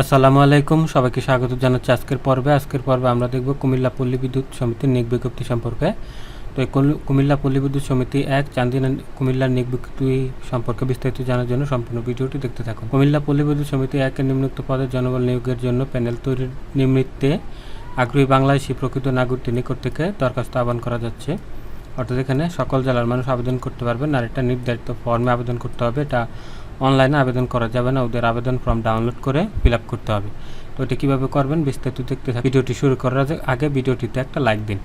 আসসালামু আলাইকুম, সবাইকে স্বাগত জানাচ্ছি আজকের পর্বে। আজকের পর্বে আমরা দেখব কুমিল্লা পল্লী বিদ্যুৎ সমিতির নিয়োগ বিজ্ঞপ্তি সম্পর্কে। তো এই কুমিল্লা পল্লী বিদ্যুৎ সমিতি এক, চান্দিনা কুমিল্লার নিয়োগ বিজ্ঞপ্তি সম্পর্কে বিস্তারিত জানার জন্য সম্পূর্ণ ভিডিওটি দেখতে থাকুন। কুমিল্লা পল্লী বিদ্যুৎ সমিতি একের নিম্নোক্ত পদের জনবল নিয়োগের জন্য প্যানেল তৈরির নিমিত্তে আগ্রহী বাংলাদেশি প্রকৃত নাগরিকদের নিকট থেকে দরখাস্ত আহ্বান করা যাচ্ছে। অর্থাৎ এখানে সকল জেলার মানুষ আবেদন করতে পারবেন আর এটা নির্ধারিত ফর্মে আবেদন করতে হবে। এটা অনলাইনে আবেদন করা যাবে না, ওদের আবেদন ফর্ম ডাউনলোড করে ফিল করতে হবে। তো এটা কীভাবে করবেন বিস্তারিত দেখতে। ভিডিওটি শুরু করার আগে- ভিডিওটিতে একটা লাইক দিন।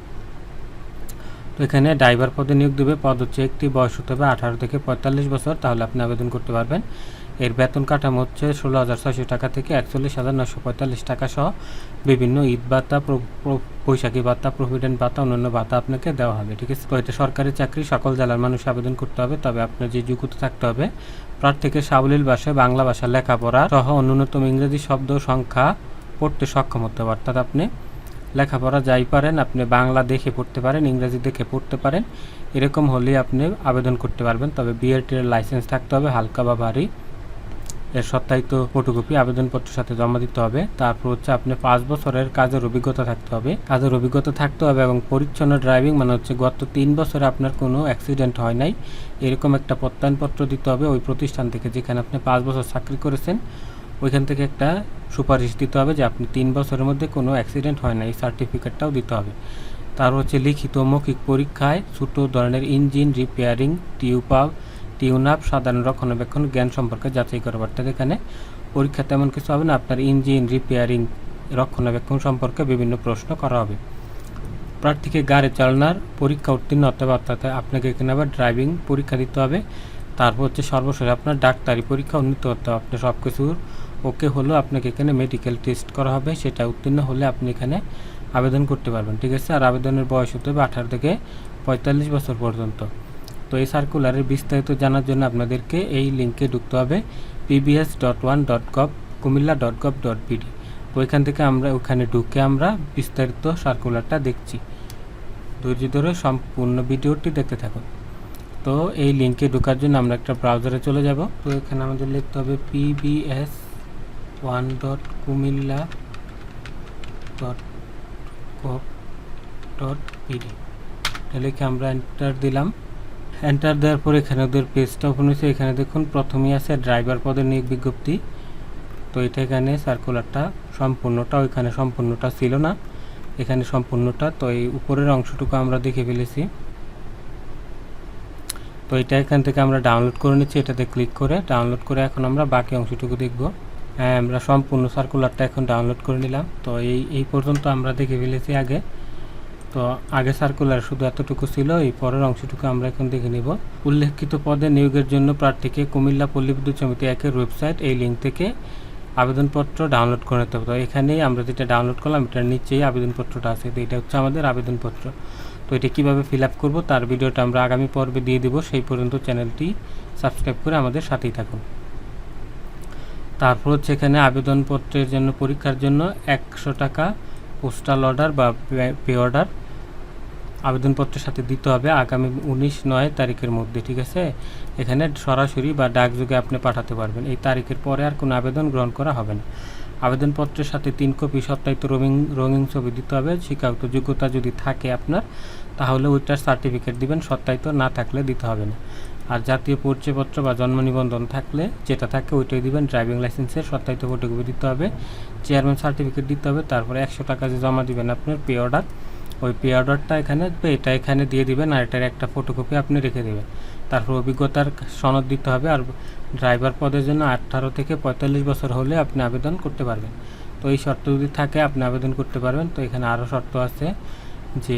তো এখানে ড্রাইভার পদে নিয়োগ দেবে। পদ হচ্ছে একটি, বয়স হতে হবে আঠারো থেকে পঁয়তাল্লিশ বছর, তাহলে আপনি আবেদন করতে পারবেন। এর বেতন কাঠামো হচ্ছে ষোলো হাজার ছয়শো টাকা থেকে একচল্লিশ হাজার নশো পঁয়তাল্লিশ টাকা সহ বিভিন্ন ঈদ প্র- বৈশাখী ভাতা, প্রভিডেন্ট ভাতা, অন্যান্য ভাতা আপনাকে দেওয়া হবে, ঠিক আছে? এটা সরকারি চাকরি, সকল জেলার মানুষ আবেদন করতে হবে, তবে আপনার যে যোগ্যতা থাকতে হবে, প্রার্থীকে সাবলীল ভাষায় বাংলা ভাষা লেখাপড়া সহ অন্যতম ইংরেজি শব্দ সংখ্যা পড়তে সক্ষম হতে হবে। অর্থাৎ আপনি লেখাপড়া যাই পারেন, আপনি বাংলা দেখে পড়তে পারেন, ইংরেজি দেখে পড়তে পারেন, এরকম হলে আপনি আবেদন করতে পারবেন। তবে বিএলটির লাইসেন্স থাকতে হবে, হালকা বা ভারী। এর সত্যায়িত ফটোকপি আবেদনপত্রের সাথে জমা দিতে হবে। তারপর হচ্ছে আপনি পাঁচ বছরের কাজের অভিজ্ঞতা থাকতে হবে। কাজের অভিজ্ঞতা থাকতে হবে এবং পরিচ্ছন্ন ড্রাইভিং মানে হচ্ছে গত তিন বছরে আপনার কোনো অ্যাক্সিডেন্ট হয় নাই। এরকম একটা প্রত্যয়নপত্র দিতে হবে ওই প্রতিষ্ঠান থেকে যেখানে আপনি পাঁচ বছর চাকরি করেছেন। ওইখান থেকে একটা সুপারিশ দিতে হবে যে আপনি তিন বছরের মধ্যে কোনো অ্যাক্সিডেন্ট হয় না এই সার্টিফিকেটটাও দিতে হবে। তার হচ্ছে লিখিত মৌখিক পরীক্ষায় ছোটো ধরনের ইঞ্জিন রিপেয়ারিং টিউপাল টিউন আপ সাধারণ রক্ষণাবেক্ষণ, জ্ঞান সম্পর্কে যাচাই করা অর্থাৎ এখানে পরীক্ষা তেমন কিছু হবে না। আপনার ইঞ্জিন, রিপেয়ারিং, রক্ষণাবেক্ষণ সম্পর্কে বিভিন্ন প্রশ্ন করা হবে। প্রার্থীকে গাড়ি চালানোর পরীক্ষা উত্তীর্ণ হতে হবে, অর্থাৎ আপনাকে এখানে আবার ড্রাইভিং পরীক্ষা দিতে হবে। তারপর হচ্ছে সর্বশেষ আপনার ডাক্তারি পরীক্ষা উন্নীত হতে হবে। আপনার সব কিছুর ওকে হলেও আপনাকে এখানে মেডিকেল টেস্ট করা হবে। সেটা উত্তীর্ণ হলে আপনি এখানে আবেদন করতে পারবেন, ঠিক আছে? আর আবেদনের বয়স হতে হবে আঠারো থেকে পঁয়তাল্লিশ বছর পর্যন্ত। তো এই সার্কুলারের বিস্তারিত জানার জন্য আপনাদেরকে এই লিঙ্কে ঢুকতে হবে PBS dot one dot gov Comilla dot gov dot BD তো এখান থেকে আমরা ওখানে ঢুকে আমরা বিস্তারিত সার্কুলারটা দেখছি। ধৈর্য ধরে সম্পূর্ণ ভিডিওটি দেখতে থাকুন। তো এই লিঙ্কে ঢোকার জন্য আমরা একটা ব্রাউজারে চলে যাব। তো এখানে আমাদের লিখতে হবে PBS one dot Comilla dot gov dot PD লিখে আমরা এন্টার দিলাম। এন্টার দেওয়ার পর এখানে ওদের পেজটা ওপেন হয়েছে। এখানে দেখুন, প্রথমেই আছে ড্রাইভার পদের নিয়োগ বিজ্ঞপ্তি। তো এটা এখানে সার্কুলারটা সম্পূর্ণটা, ওইখানে সম্পূর্ণটা ছিল না। এখানে সম্পূর্ণটা, তো এই উপরের অংশটুকু আমরা দেখে ফেলেছি। তো এটা এখান থেকে আমরা ডাউনলোড করে নিচ্ছি, এটাতে ক্লিক করে ডাউনলোড করে এখন আমরা বাকি অংশটুকু দেখব। হ্যাঁ আমরা সম্পূর্ণ সার্কুলারটা এখন ডাউনলোড করে নিলাম। তো এই এই পর্যন্ত আমরা দেখে ফেলেছি আগে। তো আগে সার্কুলার শুধু এতটুকু ছিল, এই পরের অংশটুকু আমরা এখন দেখে নিব। উল্লেখিত পদে নিয়োগের জন্য প্রার্থীকে কুমিল্লা পল্লী বিদ্যুৎ সমিতি একের ওয়েবসাইট এই লিঙ্ক থেকে আবেদনপত্র ডাউনলোড করে নিতে হবে। তো এখানেই আমরা যেটা ডাউনলোড করলাম, এটার নিচেই আবেদনপত্রটা আছে। তো এটা হচ্ছে আমাদের আবেদনপত্র। তো এটা কীভাবে ফিল আপ করব, তার ভিডিওটা আমরা আগামী পর্বে দিয়ে দেবো। সেই পর্যন্ত চ্যানেলটি সাবস্ক্রাইব করে আমাদের সাথেই থাকুন। তারপর হচ্ছে এখানে আবেদনপত্রের জন্য পরীক্ষার জন্য একশো টাকা পোস্টাল অর্ডার বা পে অর্ডার আবেদনপত্রের সাথে দিতে হবে আগামী উনিশ নয় তারিখের মধ্যে, ঠিক আছে? এখানে সরাসরি বা ডাকযোগে আপনি পাঠাতে পারবেন। এই তারিখের পরে আর কোনো আবেদন গ্রহণ করা হবে না। আবেদনপত্রের সাথে তিন কপি সত্যায়িত রঙিন রঙিন ছবি দিতে হবে। শিক্ষাগত যোগ্যতা যদি থাকে আপনার, তাহলে ওইটার সার্টিফিকেট দিবেন। সত্যায়িত না থাকলে দিতে হবে না। আর জাতীয় পরিচয়পত্র বা জন্ম নিবন্ধন থাকলে যেটা থাকে ওইটাই দিবেন। ড্রাইভিং লাইসেন্সের সত্যায়িত ফটোকপি দিতে হবে। চেয়ারম্যান সার্টিফিকেট দিতে হবে। তারপরে একশো টাকা যে জমা দিবেন আপনার, পে অর্ডার। ওই পে অর্ডারটা এখানে, এটা এখানে দিয়ে দিবেন আর এটার একটা ফটোকপি আপনি রেখে দেবেন। তারপর অভিজ্ঞতার সনদ দিতে হবে আর ড্রাইভার পদের জন্য আঠারো থেকে পঁয়তাল্লিশ বছর হলে আপনি আবেদন করতে পারবেন। তো এই শর্ত যদি থাকে, আপনি আবেদন করতে পারবেন। তো এখানে আরও শর্ত আছে যে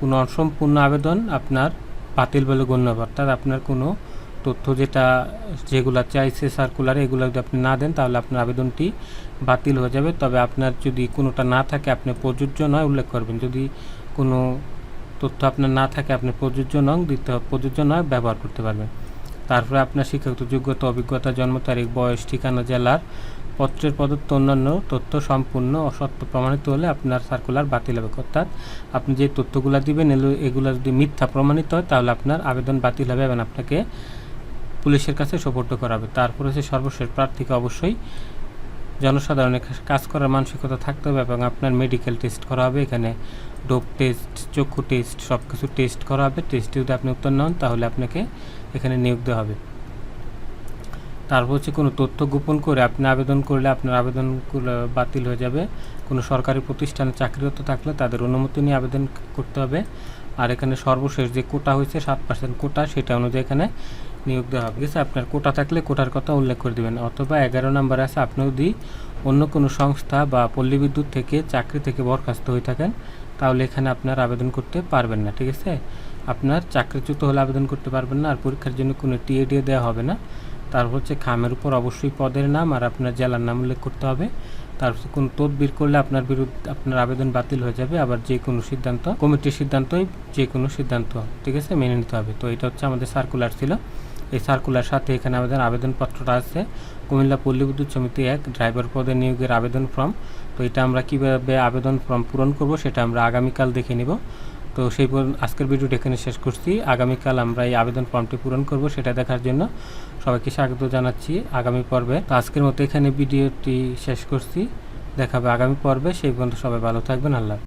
কোনো অসম্পূর্ণ আবেদন আপনার বাতিল বলে গণ্য হবে। অর্থাৎ আপনার কোনো তথ্য যেটা, যেগুলো চাইছে সার্কুলারে এগুলো যদি আপনি না দেন, তাহলে আপনার আবেদনটি বাতিল হয়ে যাবে। তবে আপনার যদি কোনোটা না থাকে, আপনি প্রযোজ্য নয়, উল্লেখ করবেন। যদি কোনো তথ্য আপনার না থাকে, আপনি প্রযোজ্য নং দিতে প্রযোজ্য নয়, ব্যবহার করতে পারবেন। তারপরে আপনার শিক্ষাগত যোগ্যতা, অভিজ্ঞতা, জন্ম তারিখ, বয়স, ঠিকানা, জেলার পত্রের প্রদত্ত অন্যান্য তথ্য সম্পূর্ণ অসত্য প্রমাণিত হলে আপনার সার্কুলার বাতিল হবে। অর্থাৎ আপনি যে তথ্যগুলো দিবেন এগুলো- যদি মিথ্যা প্রমাণিত হয়, তাহলে আপনার আবেদন বাতিল হবে এবং আপনাকে পুলিশের কাছে সোপর্দ করাবে তারপরে হচ্ছে সর্বশেষ প্রার্থীকে অবশ্যই জনসাধারণের কাজ করার মানসিকতা থাকতে হবে এবং আপনার মেডিকেল টেস্ট করা হবে, এখানে ডোপ টেস্ট চক্ষু টেস্ট সব কিছু টেস্ট করা হবে। টেস্টে যদি আপনি উত্তর নন তাহলে আপনাকে এখানে নিয়োগ দেওয়া হবে। তারপর হচ্ছে কোনো তথ্য গোপন করে আপনি আবেদন করলে আপনার আবেদন বাতিল হয়ে যাবে। কোনো সরকারি প্রতিষ্ঠানে চাকরিরত থাকলে তাদের অনুমতি নিয়ে আবেদন করতে হবে। আর এখানে সর্বশেষ যে কোটা হয়েছে, সাত পার্সেন্ট কোটা, সেটা অনুযায়ী এখানে নিয়োগ দেওয়া হবে। ঠিক আছে? আপনার কোটা থাকলে কোটার কথা উল্লেখ করে দেবেন। অথবা এগারো নাম্বার আছে, আপনি যদি অন্য কোনো সংস্থা বা পল্লী বিদ্যুৎ থেকে চাকরি থেকে বরখাস্ত হয়ে থাকেন, তাহলে এখানে আপনার আবেদন করতে পারবেন না। ঠিক আছে? আপনার চাকরিচ্যুত হলে আবেদন করতে পারবেন না, আর পরীক্ষার জন্য কোনো টিএডিএ দেওয়া হবে না। তারপর হচ্ছে খামের উপর অবশ্যই পদের নাম আর আপনার জেলার নাম উল্লেখ করতে হবে। তারপর কোনো তদবির করলে আপনার বিরুদ্ধে আপনার আবেদন বাতিল হয়ে যাবে, আবার যে কোনো সিদ্ধান্ত, কমিটির সিদ্ধান্তই যে কোনো সিদ্ধান্ত, ঠিক আছে, মেনে নিতে হবে। তো এটা হচ্ছে আমাদের সার্কুলার ছিল। এই সার্কুলার সাথে এখানে আমাদের আবেদনপত্রটা আছে। কুমিল্লা পল্লী বিদ্যুৎ সমিতি এক ড্রাইভার পদে নিয়োগের আবেদন ফর্ম তো এটা আমরা কীভাবে আবেদন ফর্ম পূরণ করব সেটা আমরা আগামীকাল দেখে নিব। তো সেই আজকের ভিডিওটি এখানে শেষ করছি। আগামীকাল আমরা এই আবেদন ফর্মটি পূরণ করব সেটা দেখার জন্য। সবাইকে স্বাগত জানাচ্ছি আগামী পর্বে। তো আজকের মতো এখানে ভিডিওটি শেষ করছি। দেখাবে আগামী পর্বে। সেই পর্যন্ত সবাই ভালো থাকবেন। আল্লাহ।